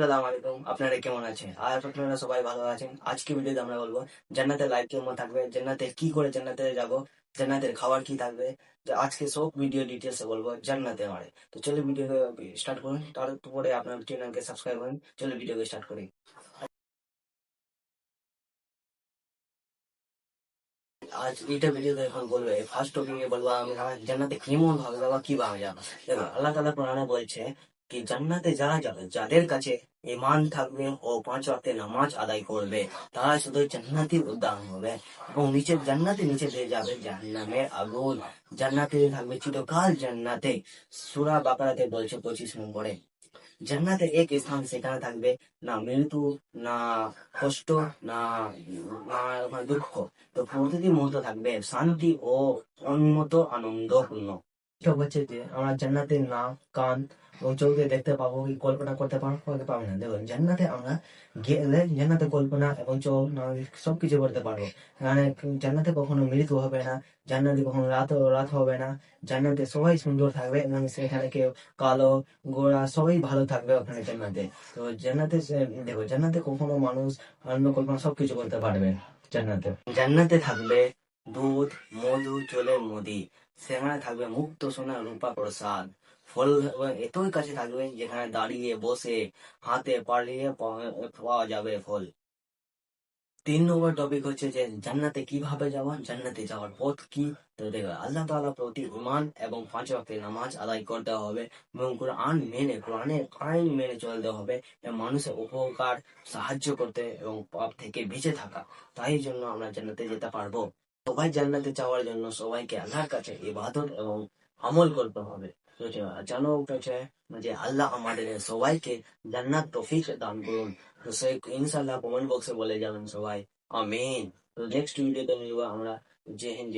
আসসালামু আলাইকুম। আপনারা কেমন আছেন? আর আপনারা সবাই ভালো আছেন। আজকে ভিডিওতে আমরা বলব, জান্নাতের লাইফ কেমন থাকবে জান্নাতে কি করে জান্নাতে যাব, জান্নাতের খাবার কি থাকবে? আজকে সব ভিডিও ডিটেলসে বলব জান্নাতে আমারে তো চলো ভিডিও স্টার্ট করুন, তারপরে আপনার চ্যানেলকে সাবস্ক্রাইব করুন। চলো ভিডিওকে স্টার্ট করি। আজ এটা ভিডিওতে এখন বলবে ফার্স্ট টপিকে বলব আমি জান্নাতে কেমন ভাবে যাব কীভাবে যাব দেখো, আল্লাহ তালা কোরআনে বলছে কি জান্নাতে যারা যাবে যাদের কাছে ইমান থাকবে ও পাঁচ ওয়াক্তে নামাজ আদায় করবে তারা শুধু জান্নাতি উদ্যান হবে এবং নিচে জান্নাতে নিচে দিয়ে যাবে জাহান্নামের আগুন জান্নাতে থাকবে চিরকাল জান্নাতে সুরা বাকারাতে বলছে পঁচিশ নম্বরে জান্নাতে এক স্থান সেখানে থাকবে না মৃত্যু না কষ্ট না না দুঃখ তো প্রতিটি মুহূর্ত থাকবে শান্তি ও উন্মত আনন্দপূর্ণ হচ্ছে যে আমরা জান্নাতে নাক কান এবং চোখে দেখতে পাবো কি কল্পনা করতে পারব না। দেখুন, জান্নাতে আমরা গেলে জান্নাতে কল্পনা এবং চোখ না সবকিছু করতে পারব। মানে জান্নাতে কখনো মৃত্যু হবে না, জান্নাতে কখনো রাত রাত হবে না, জান্নাতে সবাই সুন্দর থাকবে এবং সেখানে কেউ কালো গোড়া সবাই ভালো থাকবে ওখানে জান্নাতে। তো জান্নাতে দেখো জান্নাতে কখনো মানুষ আনন্দ কল্পনা সবকিছু করতে পারবে জান্নাতে। জান্নাতে থাকবে দুধ, মধু জলের নদী সেখানে থাকবে মুক্ত সোনা রূপা প্রসাদ। ফল এতই কাছে থাকবে যেখানে দাঁড়িয়ে, বসে, হাতে পাড়িয়ে পাওয়া যাবে ফল। তিন নম্বর টপিক হচ্ছে যে, জান্নাতে কীভাবে যাওয়া, জান্নাতে যাওয়ার পথ কি? তো দেখো, আল্লাহ তাআলা প্রতি ইমান এবং পাঁচ ওয়াক্তের নামাজ আদায় করতে হবে এবং কোরআন মেনে কোরআনের আইন মেনে চলতে হবে মানুষের উপকার সাহায্য করতে এবং পাপ থেকে বেঁচে থাকা। তাই জন্য আমরা জান্নাতে যেতে পারব। সবাই জান্নাতে চাওয়ার জন্য সবাইকে আল্লাহর কাছে ইবাদত এবং আমল করতে হবে। জানো উঠেছে যে আল্লাহ আমাদের সবাইকে জান্নাত তফিক দান করুন। তো সে ইনশাল্লাহ কমেন্ট বক্সে বলে যাবেন সবাই। আমিন। তো নেক্সট ভিডিওতে মিলবো আমরা। জয় হিন্দ